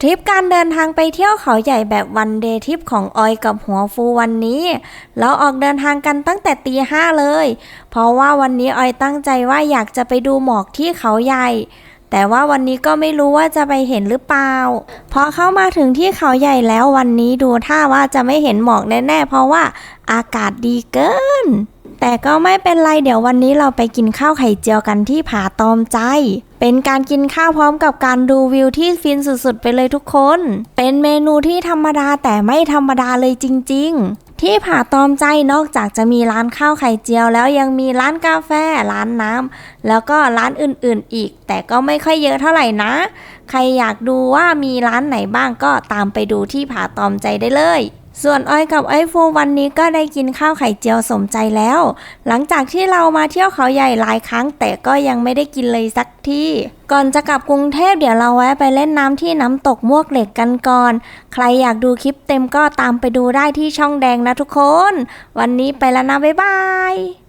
ทริปการเดินทางไปเที่ยวเขาใหญ่แบบวันเดย์ทริปของออยกับหัวฟูวันนี้ เราออกเดินทางกันตั้งแต่ตีห้าเลย เพราะว่าวันนี้ออยตั้งใจว่าอยากจะไปดูหมอกที่เขาใหญ่ แต่ว่าวันนี้ก็ไม่รู้ว่าจะไปเห็นหรือเปล่า พอเข้ามาถึงที่เขาใหญ่แล้ววันนี้ดูท่าว่าจะไม่เห็นหมอกแน่ๆเพราะว่าอากาศดีเกิน แต่ก็ไม่เป็นไรเดี๋ยววันนี้เราไปกินข้าวไข่เจียวกันที่ผาตอมใจ เป็นการกินข้าวพร้อมกับการดูวิวที่ฟินสุดๆ ไปเลยทุกคน เป็นเมนูที่ธรรมดาแต่ไม่ธรรมดาเลยจริง ๆที่ผาตอมใจนอกจากจะมีร้านข้าวไข่เจียว แล้วยังมีร้านกาแฟร้านน้ำแล้วก็ร้านอื่นๆอีก แต่ก็ไม่ค่อยเยอะเท่าไหร่นะ ใครอยากดูว่ามีร้านไหนบ้างก็ตามไปดูที่ผาตอมใจได้เลย ส่วนอ้อยกับไอโฟูวันนี้ก็ได้กินข้าวไข่เจียวสมใจแล้ว หลังจากที่เรามาเที่ยวเขาใหญ่หลายครั้ง แต่ก็ยังไม่ได้กินเลยสักที่ ก่อนจะกลับกรุงเทพเดี๋ยวเราแวะไปเล่นน้ำที่น้ำตกมวกเหล็กกันก่อน ใครอยากดูคลิปเต็มก็ตามไปดูได้ที่ช่องแดงนะทุกคน วันนี้ไปแล้วนะบ๊ายบาย